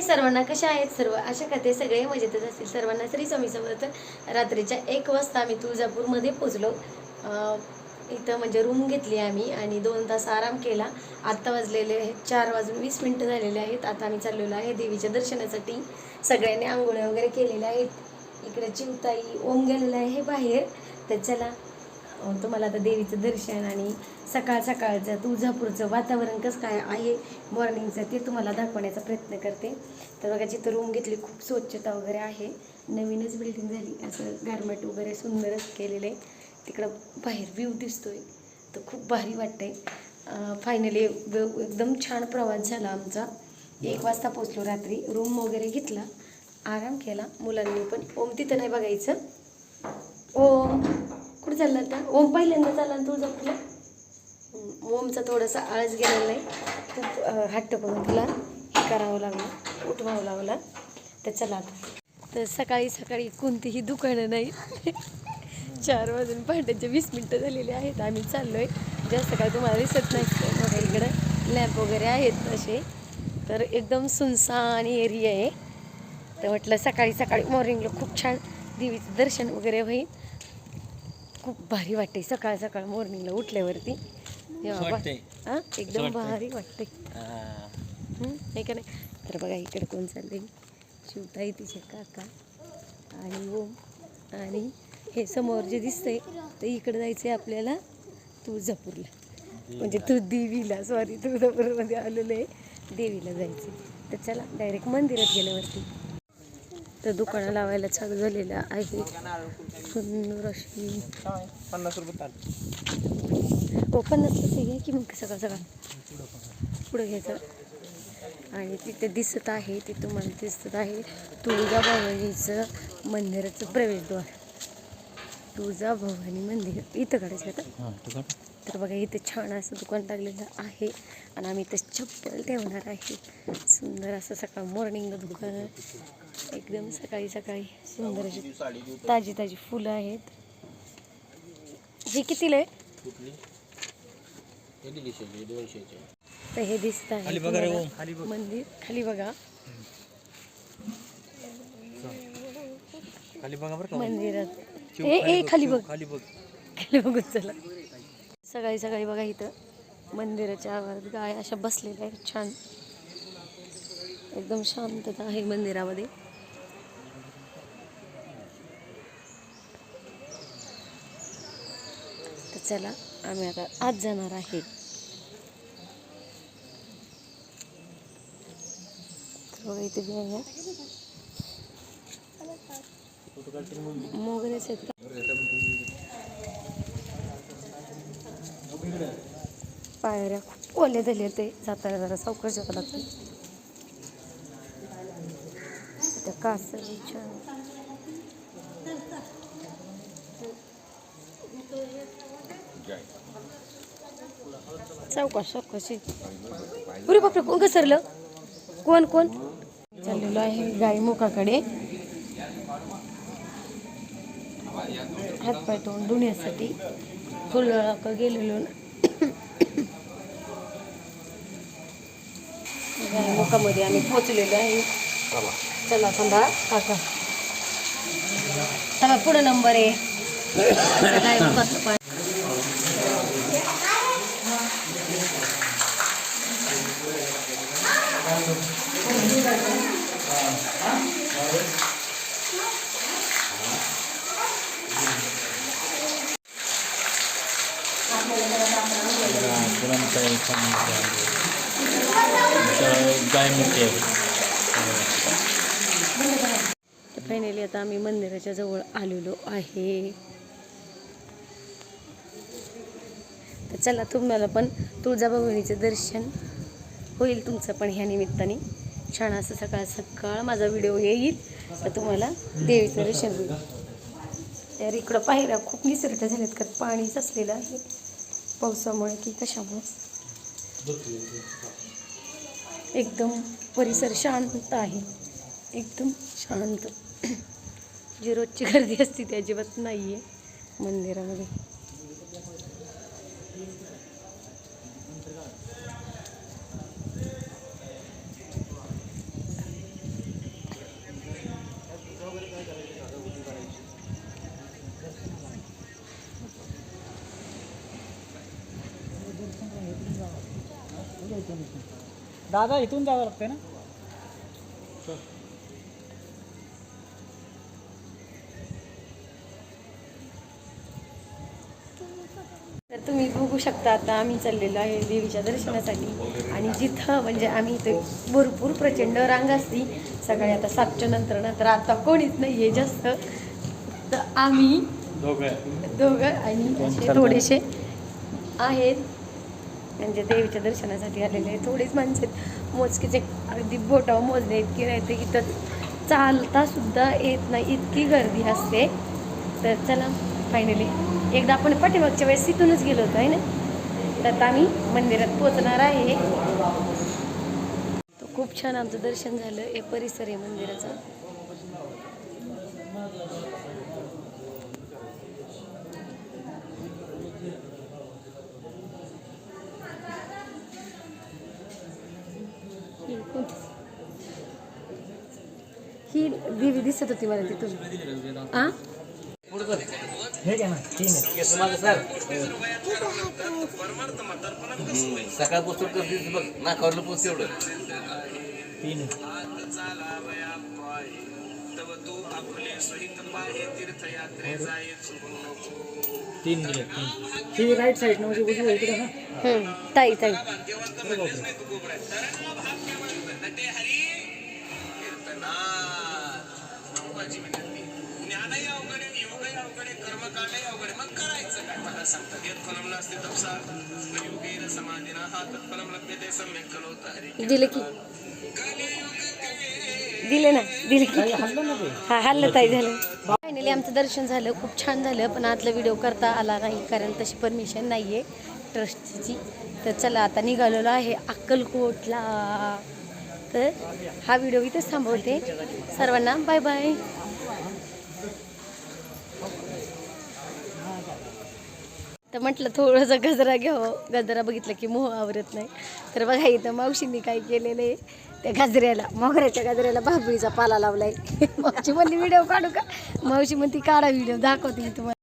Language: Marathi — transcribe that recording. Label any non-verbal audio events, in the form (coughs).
हाय सर्वांना कशा आहेत सर्व? अशा करते सगळे मजेतच असतील. सर्वांना श्री स्वामी समर्थ रात्रीच्या एक वाजता आम्ही तुळजापूरमध्ये पोचलो इथं म्हणजे रूम घेतली आम्ही आणि दोन तास आराम केला. आत्ता वाजलेले आहेत चार वाजून वीस मिनटं झालेले आहेत. आता आम्ही चाललेलो आहे देवीच्या दर्शनासाठी. सगळ्यांनी आंघोळ्या वगैरे केलेल्या आहेत. इकडे चिवताई ओम गेलेला आहे बाहेर. तर चला तुम्हाला आता देवीचं दर्शन आणि सकाळ सकाळचं तुळजापूरचं वातावरण कसं काय आहे मॉर्निंगचं ते तुम्हाला दाखवण्याचा प्रयत्न करते. तर बघा जिथं रूम घेतली खूप स्वच्छता वगैरे आहे. नवीनच बिल्डिंग झाली. असं गारमेट वगैरे सुंदरच केलेलं आहे. तिकडं बाहेर व्ह्यू दिसतोय. तर खूप भारी वाटतंय. फायनली एकदम छान प्रवास झाला आमचा. एक वाजता पोचलो रात्री. रूम वगैरे घेतला. आराम केला. मुलांनी पण. ओम तिथं नाही बघायचं? ओम. चालला आता. ओम पहिल्यांदा चालला ना तुळजापूरला? ओमचा थोडासा आळस गेलेला नाही. खूप हट्ट करून तिला हे करावं लागलं उठवावं लागलं. तर चला आता. तर सकाळी सकाळी कोणतीही दुकानं नाही. (laughs) चार वाजून पहाटेचे वीस मिनटं झालेली आहेत. आम्ही चाललोय. जास्त काय तुम्हाला दिसत नाही. बघा इकडं लॅम्प वगैरे आहेत असे. तर एकदम सुनसान एरिया आहे. तर म्हटलं सकाळी सकाळी मॉर्निंगला खूप छान देवीचं दर्शन वगैरे होईल. खूप भारी वाटते सकाळ सकाळ मॉर्निंगला उठल्यावरती. हा? एकदम. भारी वाटते नाही का नाही? तर बघा इकडे कोण चाललंय. शिवताई तिचे काका आणि ओम आणि हे समोर जे दिसतंय तर इकडे जायचंय आपल्याला तुळजापूरला. म्हणजे तू देवीला सॉरी तुळजापूरमध्ये आलेलं आहे. देवीला जायचं तर चला डायरेक्ट मंदिरात गेल्यावरती. तर दुकानं लावायला चालू झालेलं आहे. सुंदर अशी. पन्नास रुपये ताट. हो पन्नास पैसे घ्या की मग सकाळ सकाळ पुढं घ्यायचं. आणि तिथे दिसत आहे ते तुम्हाला दिसत आहे. तुळजाभवानीचं मंदिराचं प्रवेशद्वार. तुळजाभवानी मंदिर. इथं काढायचं आहे का तू काढ. तर बघा इथे छान असं दुकान टाकलेलं आहे. आणि आम्ही इथे चप्पल ठेवणार आहे. सुंदर असं सकाळ मॉर्निंगला दुकान. एकदम सकाळी सकाळी सुंदर अशी ताजी ताजी फुलं आहेत. हे कितीला आहे? हे तर हे दिसत आहे. मंदिर. खाली बघा. खाली बघा बरं मंदिरात. ए खाली बघ खाली बघ. खाली बघू. चला. सकाळी सकाळी बघा इथं मंदिराच्या आवारात गाय अशा बसलेल्या आहेत. छान. एकदम शांतता आहे मंदिरामध्ये. तर चला आम्ही आता आज जाणार आहे. हो, इथे आहे. मोगरेच आहेत पायऱ्या खूप ओले झाल्या ते. जाताना जरा सावकाश जावं लागतं. का कासरी छान सावकाश सावकाशी पुरे बापरे कोण घसरलं? कोण कोण? चाललेलो आहे गाई मुखाकडे. हातपाय तोंड धुण्यासाठी फुलका गेलेलो ना. (coughs) गाई मुखामध्ये आम्ही पोचलेलो आहे. चला थांबा. काका चला पुढे नंबर आहे. गाई मुखाचं पाय गाय मुख्य तर फायनली आता आम्ही मंदिराच्या जवळ आलेलो आहे. तर चला तुम्हाला पण तुळजाभवानीचं दर्शन होईल तुमचं पण ह्या निमित्ताने. छान असं सकाळ सकाळ माझा व्हिडिओ येईल तर तुम्हाला देवीचं दर्शन होईल. तर इकडं पाहिला खूप निसर्ग झालेत का पाणीच असलेलं आहे पावसामुळे की कशामुळे. एकदम परिसर शांत आहे. एकदम शांत. जी रोजची गर्दी असते ती अजिबात नाही आहे मंदिरामध्ये. दादा इथून जावं लागते ना? तुम्ही बघू शकता आता आम्ही चाललेलो आहे देवीच्या दर्शनासाठी. आणि जिथं म्हणजे आम्ही इथे भरपूर प्रचंड रांग असती. सकाळी आता सातच्या नंतर ना तर आता कोणीच नाही आहे जास्त. तर आम्ही दोघं. आणि असे थोडेसे आहेत. म्हणजे देवीच्या दर्शनासाठी आलेले आहेत. थोडेच माणसं आहेत. मोजकेचे अगदी बोटावर मोजले इतकी नाही तर इथं चालता सुद्धा येत नाही. इतकी गर्दी असते. तर चला फायनली एकदा आपण पाठीमागच्या वेळेस तिथूनच गेलो होतो आहे ना? तर आता आम्ही मंदिरात पोचणार आहे. खूप छान आमचं दर्शन झालं हे परिसर आहे मंदिराचा. ही कोणती? ही देवी दिसत होती मला तिथून. आ? हे ना आहे सकाळपासून करतेस बघ नाकावरलं पोच एवढं तीन तीन दिले तीन. ही राईट साईड म्हणजे उजवी इकडे ना. हम्म, ताई दिले की दिले ना दिले की हा हल्लं ताई झालं. फायनली आमचं दर्शन झालं खूप छान झालं पण आतला व्हिडिओ करता आला नाही कारण तशी परमिशन नाही आहे ट्रस्टची तर चला आता निघालेलो आहे अक्कलकोटला. तर हा व्हिडिओ इथंच थांबवते. सर्वांना बाय बाय तर म्हटलं थोडंसं गजरा घ्यावं. गजरा बघितलं की मोह आवरत नाही. तर बघा इथं मावशींनी काय केलेलं आहे? त्या गजऱ्याला मोगऱ्याच्या गजऱ्याला भाबळीचा पाला लावलाय. मावशी म्हणली व्हिडिओ काढू का? मावशी म्हणती काढा व्हिडिओ दाखवते मी तुम्हाला.